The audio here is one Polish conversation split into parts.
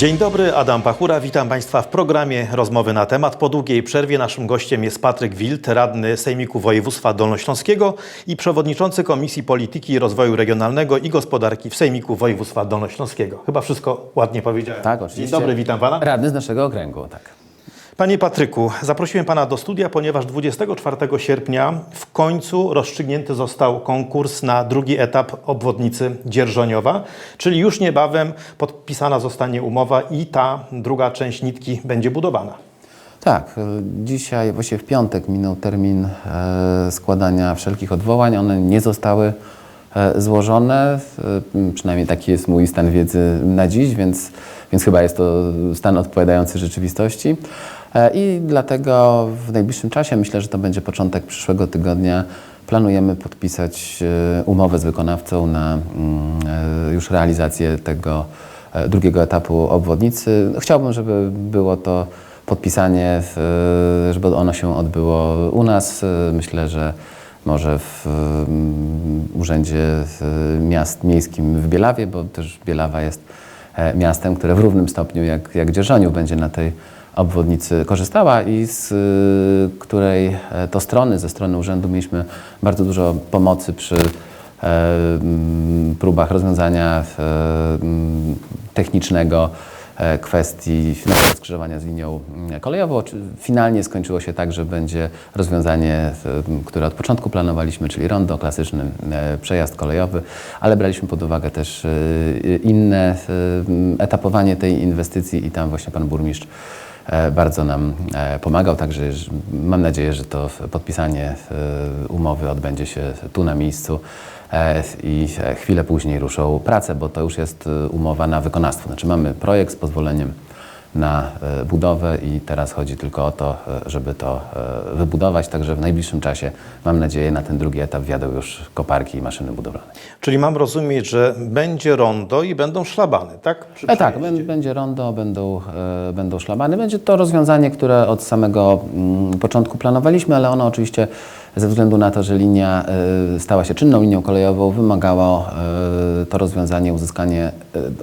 Dzień dobry, Adam Pachura. Witam Państwa w programie Rozmowy na temat. Po długiej przerwie naszym gościem jest Patryk Wild, radny Sejmiku Województwa Dolnośląskiego i przewodniczący Komisji Polityki i Rozwoju Regionalnego i Gospodarki w Sejmiku Województwa Dolnośląskiego. Chyba wszystko ładnie powiedziałem. Tak, oczywiście. Dzień dobry, witam Pana. Radny z naszego okręgu, tak. Panie Patryku, zaprosiłem Pana do studia, ponieważ 24 sierpnia w końcu rozstrzygnięty został konkurs na drugi etap obwodnicy Dzierżoniowa, czyli już niebawem podpisana zostanie umowa i ta druga część nitki będzie budowana. Tak, y, dzisiaj, właściwie w piątek minął termin e, składania wszelkich odwołań. One nie zostały e, złożone, przynajmniej taki jest mój stan wiedzy na dziś, więc, więc chyba jest to stan odpowiadający rzeczywistości. E, I dlatego w najbliższym czasie, myślę, że to będzie początek przyszłego tygodnia, planujemy podpisać e, umowę z wykonawcą na mm, e, już realizację tego drugiego etapu obwodnicy. Chciałbym, żeby było to podpisanie, żeby ono się odbyło u nas. Myślę, że może w mm, Urzędzie Miast Miejskim w Bielawie, bo też Bielawa jest miastem, które w równym stopniu jak, jak będzie na tej obwodnicy korzystała i z y, której e, to strony, ze strony urzędu mieliśmy bardzo dużo pomocy przy e, mm, próbach rozwiązania e, mm, technicznego kwestii skrzyżowania z linią mm, kolejową. Finalnie skończyło się tak, że będzie rozwiązanie, które od początku planowaliśmy, czyli rondo, klasyczny przejazd kolejowy, ale braliśmy pod uwagę też inne etapowanie tej inwestycji i tam właśnie pan burmistrz bardzo nam e, pomagał, także mam nadzieję, że to podpisanie e, umowy odbędzie się tu na miejscu e, i e, chwilę później ruszą prace, bo to już jest e, umowa na wykonawstwo. Znaczy mamy projekt z pozwoleniem na e, budowę i teraz chodzi tylko o to, e, żeby to e, wybudować, także w najbliższym czasie mam nadzieję na ten drugi etap wjadą już koparki i maszyny budowlane. Czyli mam rozumieć, że będzie rondo i będą szlabany, tak? Przy E, tak, będzie rondo, będą, będą szlabany. Będzie to rozwiązanie, które od samego mm, początku planowaliśmy, ale ono oczywiście ze względu na to, że linia stała się czynną linią kolejową, wymagało to rozwiązanie uzyskanie,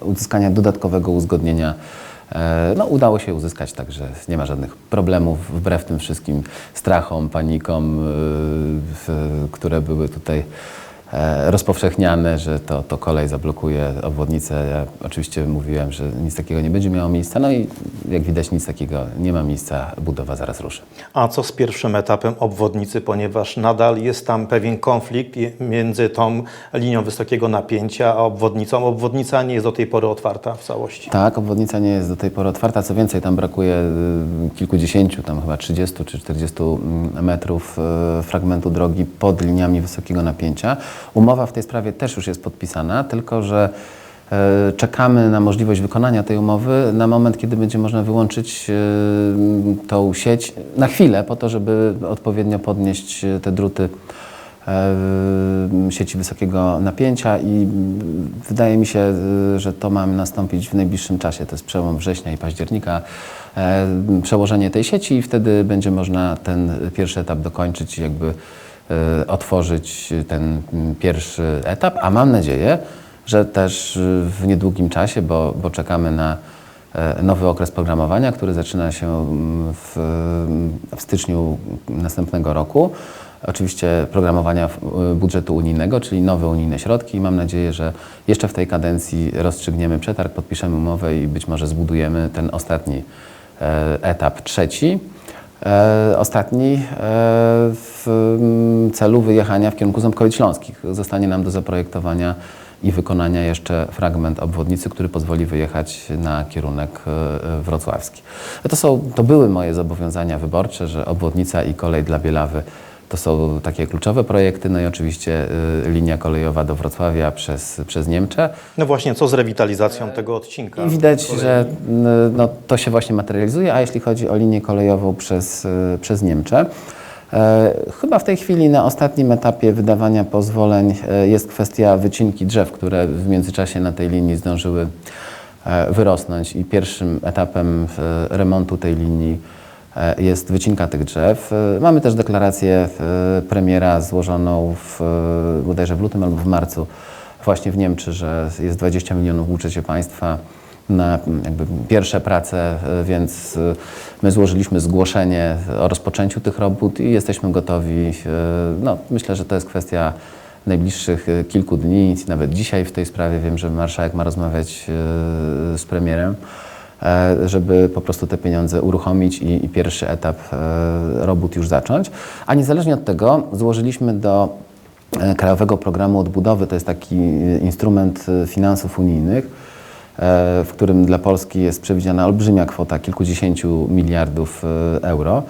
uzyskania dodatkowego uzgodnienia. E, No, udało się uzyskać, także nie ma żadnych problemów, wbrew tym wszystkim strachom, panikom, e, które były tutaj rozpowszechniane, że to, to kolej zablokuje obwodnicę. Ja oczywiście mówiłem, że nic takiego nie będzie miało miejsca. No i jak widać nic takiego nie ma miejsca, budowa zaraz ruszy. A co z pierwszym etapem obwodnicy, ponieważ nadal jest tam pewien konflikt między tą linią wysokiego napięcia a obwodnicą. Obwodnica nie jest do tej pory otwarta w całości. Tak, obwodnica nie jest do tej pory otwarta. Co więcej, tam brakuje y, kilkudziesięciu, tam chyba 30 czy 40 mm, metrów y, fragmentu drogi pod liniami wysokiego napięcia. Umowa w tej sprawie też już jest podpisana, tylko że y, czekamy na możliwość wykonania tej umowy na moment, kiedy będzie można wyłączyć y, tą sieć na chwilę, po to, żeby odpowiednio podnieść y, te druty e, sieci wysokiego napięcia i mm, wydaje mi się, że to ma nastąpić w najbliższym czasie. To jest przełom września i października. E, Przełożenie tej sieci i wtedy będzie można ten pierwszy etap dokończyć jakby e, otworzyć ten pierwszy etap, a mam nadzieję, że też y, w niedługim czasie, bo, bo czekamy na e, nowy okres programowania, który zaczyna się mm, w, w styczniu następnego roku. Oczywiście programowania budżetu unijnego, czyli nowe unijne środki. Mam nadzieję, że jeszcze w tej kadencji rozstrzygniemy przetarg, podpiszemy umowę i być może zbudujemy ten ostatni e, etap, trzeci. E, ostatni e, w mm, celu wyjechania w kierunku Ząbkowic Śląskich. Zostanie nam do zaprojektowania i wykonania jeszcze fragment obwodnicy, który pozwoli wyjechać na kierunek e, wrocławski. To, są, to były moje zobowiązania wyborcze, że obwodnica i kolej dla Bielawy to są takie kluczowe projekty, no i oczywiście e, linia kolejowa do Wrocławia przez, przez Niemcze. No właśnie, co z rewitalizacją tego odcinka? I widać, że n- no, to się właśnie materializuje, a jeśli chodzi o linię kolejową przez, y, przez Niemcze, e, chyba w tej chwili na ostatnim etapie wydawania pozwoleń e, jest kwestia wycinki drzew, które w międzyczasie na tej linii zdążyły e, wyrosnąć i pierwszym etapem e, remontu tej linii jest wycinka tych drzew. E, Mamy też deklarację e, premiera złożoną w, e, bodajże w lutym albo w marcu właśnie w Niemczech, że jest 20 milionów w państwa na mm, jakby pierwsze prace, więc my złożyliśmy zgłoszenie o rozpoczęciu tych robót i jesteśmy gotowi. No, myślę, że to jest kwestia najbliższych kilku dni, nawet dzisiaj w tej sprawie wiem, że marszałek ma rozmawiać z premierem, e, żeby po prostu te pieniądze uruchomić i, i pierwszy etap e, robót już zacząć. A niezależnie od tego złożyliśmy do e, Krajowego Programu Odbudowy, to jest taki e, instrument e, finansów unijnych, e, w którym dla Polski jest przewidziana olbrzymia kwota kilkudziesięciu miliardów e, euro.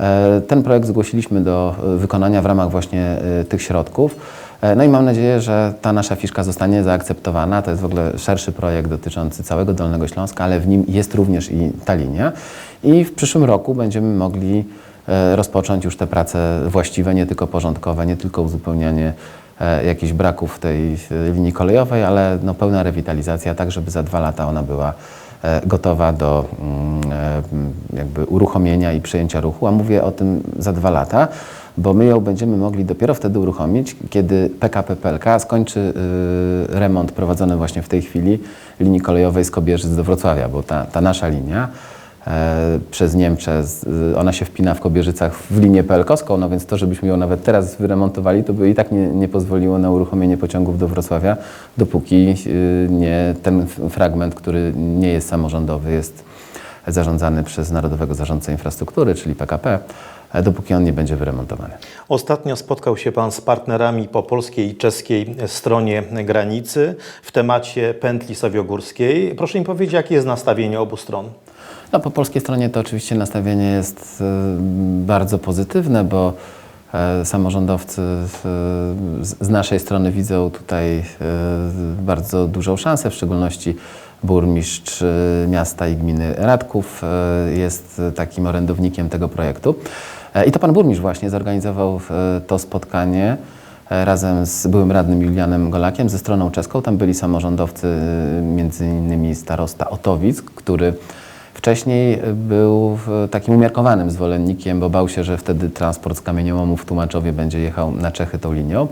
E, Ten projekt zgłosiliśmy do e, wykonania w ramach właśnie e, tych środków. E, No i mam nadzieję, że ta nasza fiszka zostanie zaakceptowana. To jest w ogóle szerszy projekt dotyczący całego Dolnego Śląska, ale w nim jest również i ta linia. I w przyszłym roku będziemy mogli e, rozpocząć już te prace właściwe, nie tylko porządkowe, nie tylko uzupełnianie e, jakichś braków w tej linii kolejowej, ale no, pełna rewitalizacja, tak żeby za dwa lata ona była gotowa do mm, jakby uruchomienia i przejęcia ruchu, a mówię o tym za dwa lata, bo my ją będziemy mogli dopiero wtedy uruchomić, kiedy PKP PLK skończy y, remont prowadzony właśnie w tej chwili linii kolejowej z Kobierzyc do Wrocławia, bo ta, ta nasza linia e, przez Niemczech, y, ona się wpina w Kobierzycach w linię PLK-owską, no więc to, żebyśmy ją nawet teraz wyremontowali, to by i tak nie, nie pozwoliło na uruchomienie pociągów do Wrocławia, dopóki y, nie ten fragment, który nie jest samorządowy, jest zarządzany przez Narodowego Zarządcę Infrastruktury, czyli PKP, dopóki on nie będzie wyremontowany. Ostatnio spotkał się Pan z partnerami po polskiej i czeskiej stronie granicy w temacie pętli sowiogórskiej. Proszę mi powiedzieć, jakie jest nastawienie obu stron? No, po polskiej stronie to oczywiście nastawienie jest e, bardzo pozytywne, bo e, samorządowcy e, z naszej strony widzą tutaj e, bardzo dużą szansę, w szczególności burmistrz e, miasta i gminy Radków e, jest takim orędownikiem tego projektu. E, I to pan burmistrz właśnie zorganizował e, to spotkanie e, razem z byłym radnym Julianem Golakiem ze stroną czeską. Tam byli samorządowcy, między innymi starosta Otowic, który Wcześniej był takim umiarkowanym zwolennikiem, bo bał się, że wtedy transport z kamieniołomów w Tłumaczowie będzie jechał na Czechy tą linią.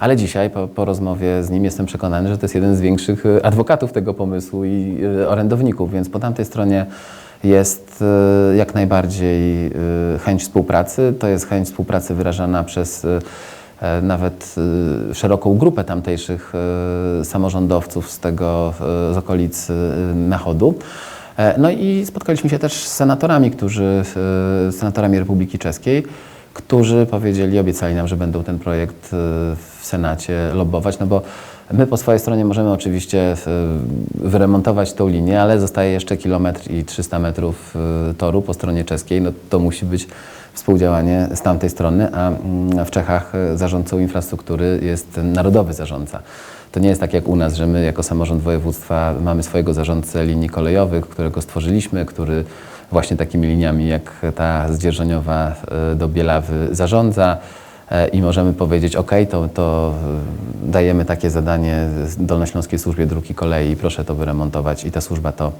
Ale dzisiaj po, po rozmowie z nim jestem przekonany, że to jest jeden z większych adwokatów tego pomysłu i orędowników, więc po tamtej stronie jest e, jak najbardziej e, chęć współpracy. To jest chęć współpracy wyrażana przez e, e, nawet szeroką grupę tamtejszych samorządowców z tego, z okolic Nachodu. E, No i spotkaliśmy się też z senatorami, którzy, senatorami Republiki Czeskiej, którzy powiedzieli, obiecali nam, że będą ten projekt e, w Senacie lobbować, no bo my po swojej stronie możemy oczywiście e, wyremontować tą linię, ale zostaje jeszcze kilometr i 300 metrów e, toru po stronie czeskiej, no to musi być współdziałanie z tamtej strony, a mm, w Czechach zarządcą infrastruktury jest narodowy zarządca. To nie jest tak jak u nas, że my jako samorząd województwa mamy swojego zarządcę linii kolejowych, którego stworzyliśmy, który właśnie takimi liniami jak ta z Dzierżoniowa e, do Bielawy zarządza e, i możemy powiedzieć, ok, to, to e, dajemy takie zadanie Dolnośląskiej Służbie Dróg i Kolei, proszę to wyremontować i ta służba to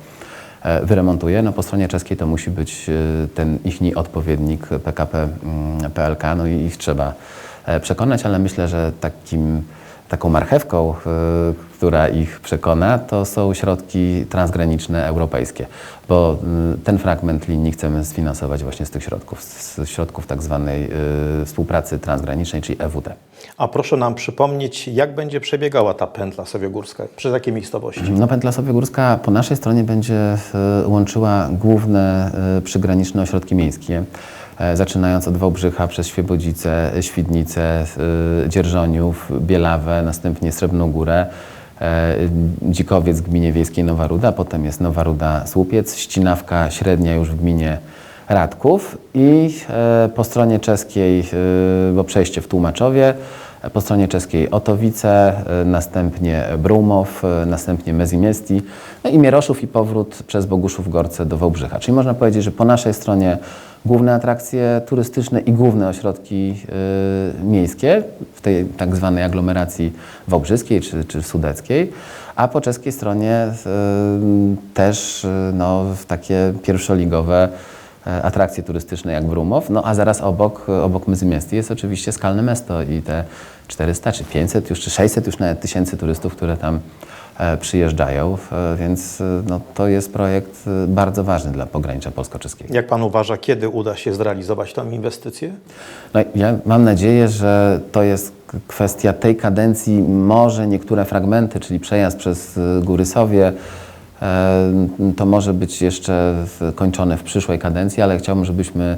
wyremontuje. No po stronie czeskiej to musi być ten ichni odpowiednik PKP mm, PLK, no i ich trzeba przekonać, ale myślę, że takim taką marchewką, y, która ich przekona, to są środki transgraniczne europejskie, bo y, ten fragment linii chcemy sfinansować właśnie z tych środków, z środków tak zwanej y, współpracy transgranicznej, czyli EWD. A proszę nam przypomnieć, jak będzie przebiegała ta pętla sowiogórska, przez jakie miejscowości? No, pętla Sowiegórska po naszej stronie będzie łączyła główne przygraniczne ośrodki miejskie, zaczynając od Wałbrzycha przez Świebodzice, Świdnicę, y, Dzierżoniów, Bielawę, następnie Srebrną Górę, e, Dzikowiec w gminie wiejskiej Nowa Ruda, potem jest Nowa Ruda Słupiec, Ścinawka Średnia już w gminie Radków i e, po stronie czeskiej, e, bo przejście w Tłumaczowie, e, po stronie czeskiej Otowice, e, następnie Brumow, e, następnie Mezimiesti, no i Mieroszów i powrót przez Boguszów Gorce do Wałbrzycha. Czyli można powiedzieć, że po naszej stronie główne atrakcje turystyczne i główne ośrodki e, miejskie w tej tak zwanej aglomeracji wałbrzyskiej czy, czy sudeckiej, a po czeskiej stronie e, też e, no, takie pierwszoligowe atrakcje turystyczne jak Brumow, no a zaraz obok, obok Myzymiesty jest oczywiście Skalne Mesto i te 400 czy 500 już, czy 600 już nawet tysięcy turystów, które tam e, przyjeżdżają, e, więc e, no, to jest projekt e, bardzo ważny dla pogranicza polsko-czeskiego. Jak pan uważa, kiedy uda się zrealizować tę inwestycję? No, ja mam nadzieję, że to jest kwestia tej kadencji. Może niektóre fragmenty, czyli przejazd przez y, Góry Sowie, e, to może być jeszcze kończone w przyszłej kadencji, ale chciałbym, żebyśmy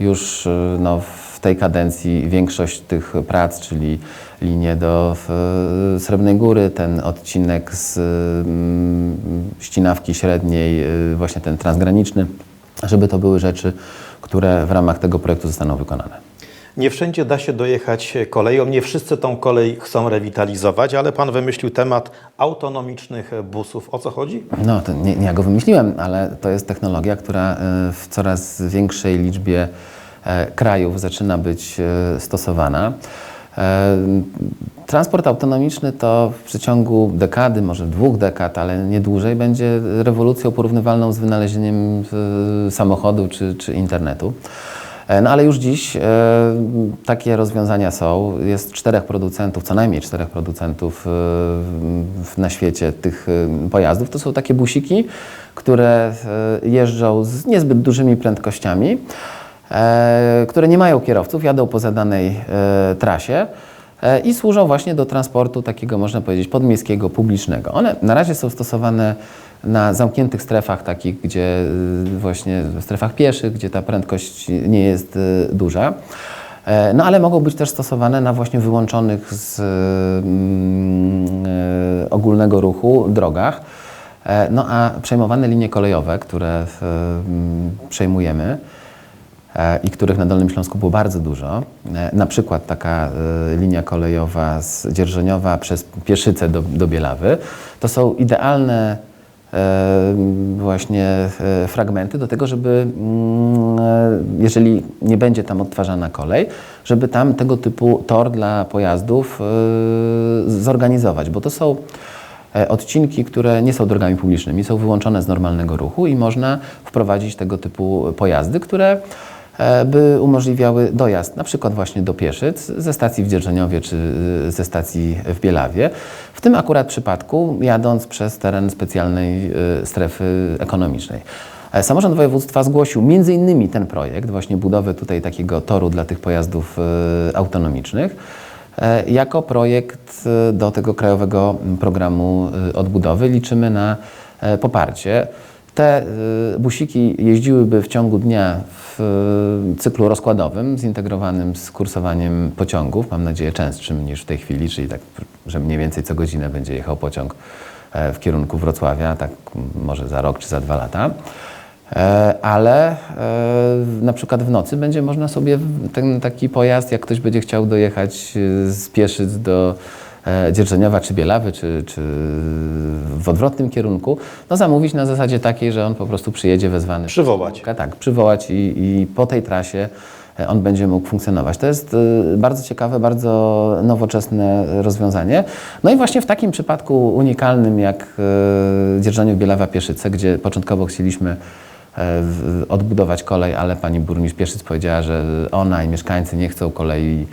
już y, no, w tej kadencji większość tych prac, czyli linie do w, Srebrnej Góry, ten odcinek z mm, Ścinawki Średniej, właśnie ten transgraniczny, żeby to były rzeczy, które w ramach tego projektu zostaną wykonane. Nie wszędzie da się dojechać koleją, nie wszyscy tą kolej chcą rewitalizować, ale pan wymyślił temat autonomicznych busów. O co chodzi? No, to nie, nie ja go wymyśliłem, ale to jest technologia, która e, w coraz większej liczbie e, krajów zaczyna być e, stosowana. Transport autonomiczny to w przeciągu dekady, może dwóch dekad, ale nie dłużej, będzie rewolucją porównywalną z wynalezieniem samochodu czy, czy internetu. E, No ale już dziś e, takie rozwiązania są. Jest czterech producentów, co najmniej czterech producentów e, na świecie tych pojazdów. To są takie busiki, które jeżdżą z niezbyt dużymi prędkościami, które nie mają kierowców, jadą po zadanej trasie i służą właśnie do transportu takiego, można powiedzieć, podmiejskiego, publicznego. One na razie są stosowane na zamkniętych strefach, takich, gdzie y, właśnie w strefach pieszych, gdzie ta prędkość nie jest y, duża. E, No ale mogą być też stosowane na właśnie wyłączonych z mm, e, ogólnego ruchu drogach. E, No a przejmowane linie kolejowe, które e, mm, przejmujemy, e, i których na Dolnym Śląsku było bardzo dużo. E, Na przykład taka e, linia kolejowa z Dzierżoniowa przez Pieszyce do, do Bielawy. To są idealne e, właśnie fragmenty do tego, żeby mm, jeżeli nie będzie tam odtwarzana kolej, żeby tam tego typu tor dla pojazdów zorganizować, bo to są odcinki, które nie są drogami publicznymi, są wyłączone z normalnego ruchu i można wprowadzić tego typu pojazdy, które by umożliwiały dojazd na przykład właśnie do Pieszyc ze stacji w Dzierżoniowie czy y, ze stacji w Bielawie. W tym akurat przypadku jadąc przez teren specjalnej y, strefy ekonomicznej. E, Samorząd województwa zgłosił między innymi ten projekt, właśnie budowę tutaj takiego toru dla tych pojazdów autonomicznych e, jako projekt e, do tego krajowego programu e, odbudowy. Liczymy na e, poparcie. Te e, busiki jeździłyby w ciągu dnia w e, cyklu rozkładowym, zintegrowanym z kursowaniem pociągów, mam nadzieję częstszym niż w tej chwili, czyli tak, że mniej więcej co godzinę będzie jechał pociąg e, w kierunku Wrocławia, tak może za rok czy za dwa lata. E, ale e, na przykład w nocy będzie można sobie ten taki pojazd, jak ktoś będzie chciał dojechać z Pieszyc do e, Dzierżoniowa czy Bielawy, czy, czy w odwrotnym kierunku, no zamówić na zasadzie takiej, że on po prostu przyjedzie wezwany. Przywołać. Tak, przywołać i, i po tej trasie e, on będzie mógł funkcjonować. To jest e, bardzo ciekawe, bardzo nowoczesne rozwiązanie. No i właśnie w takim przypadku unikalnym jak e, Dzierżoniów Bielawa Pieszyce, gdzie początkowo chcieliśmy odbudować kolej, ale pani burmistrz Pieszyc powiedziała, że ona i mieszkańcy nie chcą kolei.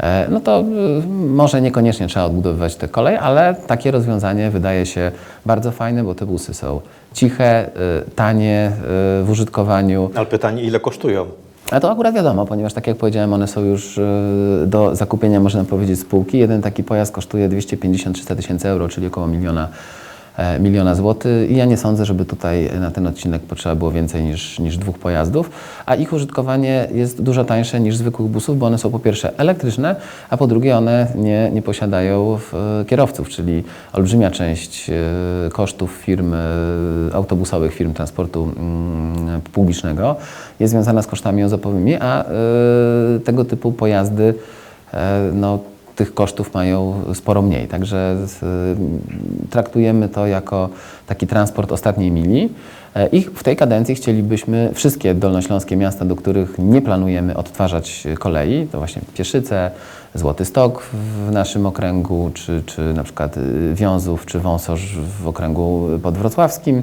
E, No to y, może niekoniecznie trzeba odbudowywać te koleje, ale takie rozwiązanie wydaje się bardzo fajne, bo te busy są ciche, y, tanie y, w użytkowaniu. Ale pytanie, ile kosztują? A to akurat wiadomo, ponieważ tak jak powiedziałem, one są już do zakupienia, można powiedzieć, spółki. Jeden taki pojazd kosztuje 250-300 tysięcy euro, czyli około miliona, e, miliona złotych. I ja nie sądzę, żeby tutaj na ten odcinek potrzeba było więcej niż, niż dwóch pojazdów. A ich użytkowanie jest dużo tańsze niż zwykłych busów, bo one są po pierwsze elektryczne, a po drugie one nie, nie posiadają e, kierowców, czyli olbrzymia część e, kosztów firm e, autobusowych, firm transportu mm, publicznego jest związana z kosztami ozopowymi, a e, tego typu pojazdy e, no, tych kosztów mają sporo mniej. Także traktujemy to jako taki transport ostatniej mili. E, I w tej kadencji chcielibyśmy wszystkie dolnośląskie miasta, do których nie planujemy odtwarzać kolei, to właśnie Pieszyce, Złoty Stok w naszym okręgu, czy, czy na przykład y, Wiązów, czy Wąsorz w okręgu podwrocławskim,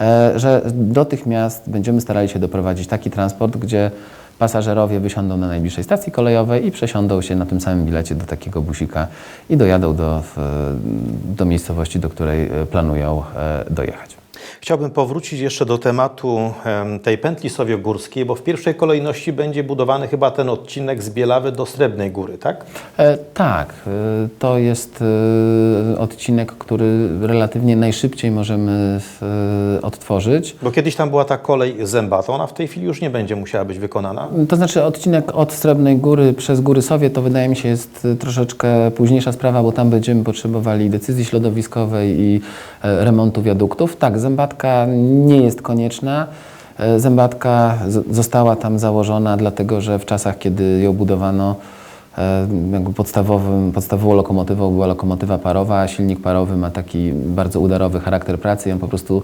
e, że do tych miast będziemy starali się doprowadzić taki transport, gdzie pasażerowie wysiądą na najbliższej stacji kolejowej i przesiądą się na tym samym bilecie do takiego busika i dojadą do, do miejscowości, do której e, planują e, dojechać. Chciałbym powrócić jeszcze do tematu em, tej pętli sowiogórskiej, bo w pierwszej kolejności będzie budowany chyba ten odcinek z Bielawy do Srebrnej Góry, tak? E, tak, e, to jest e, odcinek, który relatywnie najszybciej możemy e, odtworzyć. Bo kiedyś tam była ta kolej zębata, ona w tej chwili już nie będzie musiała być wykonana. To znaczy odcinek od Srebrnej Góry przez Góry Sowie to wydaje mi się jest troszeczkę późniejsza sprawa, bo tam będziemy potrzebowali decyzji środowiskowej i remontu wiaduktów. Tak, zębatka nie jest konieczna. E, Zębatka została tam założona dlatego, że w czasach, kiedy ją budowano, e, jakby podstawowym, podstawową lokomotywą była lokomotywa parowa, a silnik parowy ma taki bardzo udarowy charakter pracy i on po prostu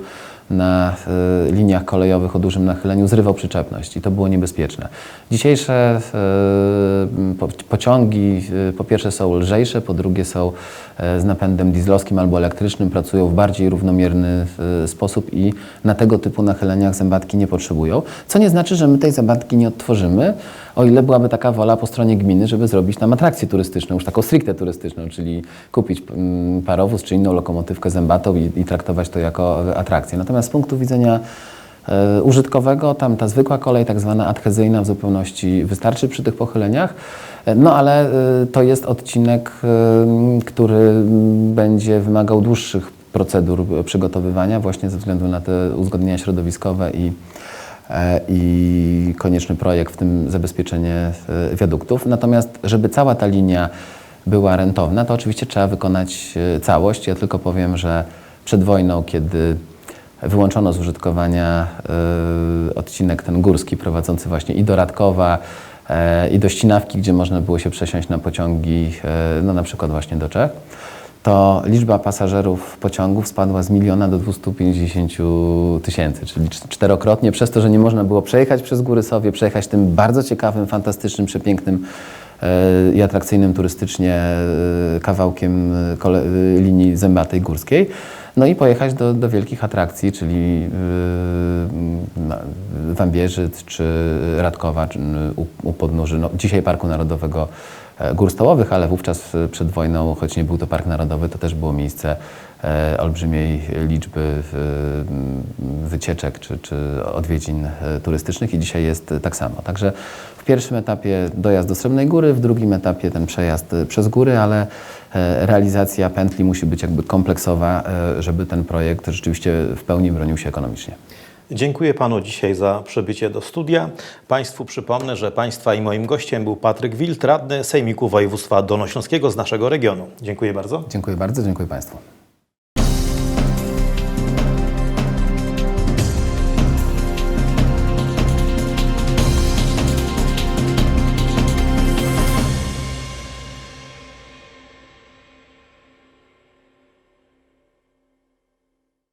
na e, liniach kolejowych o dużym nachyleniu zrywał przyczepność i to było niebezpieczne. Dzisiejsze e, po, pociągi e, po pierwsze są lżejsze, po drugie są z napędem dieslowskim albo elektrycznym, pracują w bardziej równomierny sposób i na tego typu nachyleniach zębatki nie potrzebują. Co nie znaczy, że my tej zębatki nie odtworzymy, o ile byłaby taka wola po stronie gminy, żeby zrobić tam atrakcję turystyczną, już taką stricte turystyczną, czyli kupić mm, parowóz czy inną lokomotywkę zębatą i, i traktować to jako atrakcję. Natomiast z punktu widzenia e, użytkowego, tam ta zwykła kolej, tak zwana adhezyjna w zupełności wystarczy przy tych pochyleniach. E, No ale e, to jest odcinek, który będzie wymagał dłuższych procedur przygotowywania właśnie ze względu na te uzgodnienia środowiskowe i, i konieczny projekt, w tym zabezpieczenie wiaduktów. Natomiast, żeby cała ta linia była rentowna, to oczywiście trzeba wykonać całość. Ja tylko powiem, że przed wojną, kiedy wyłączono z użytkowania e, odcinek ten górski prowadzący właśnie i do Radkowa, e, i do Ścinawki, gdzie można było się przesiąść na pociągi, e, no na przykład właśnie do Czech, to liczba pasażerów pociągów spadła z miliona do 250 tysięcy, czyli cz- czterokrotnie przez to, że nie można było przejechać przez Góry Sowie, przejechać tym bardzo ciekawym, fantastycznym, przepięknym i atrakcyjnym turystycznie kawałkiem linii zębatej górskiej. No i pojechać do, do wielkich atrakcji, czyli yy, czy Radkowa czy, u, u podnóży, no, dzisiaj Parku Narodowego e, Gór Stołowych, ale wówczas przed wojną, choć nie był to Park Narodowy, to też było miejsce e, olbrzymiej liczby e, wycieczek czy, czy odwiedzin e, turystycznych i dzisiaj jest tak samo. Także w pierwszym etapie dojazd do Srebrnej Góry, w drugim etapie ten przejazd przez góry, ale realizacja pętli musi być jakby kompleksowa, e, żeby ten projekt rzeczywiście w pełni bronił się ekonomicznie. Dziękuję panu dzisiaj za przybycie do studia. Państwu przypomnę, że państwa i moim gościem był Patryk Wild, radny Sejmiku Województwa Dolnośląskiego z naszego regionu. Dziękuję bardzo. Dziękuję bardzo, dziękuję Państwu.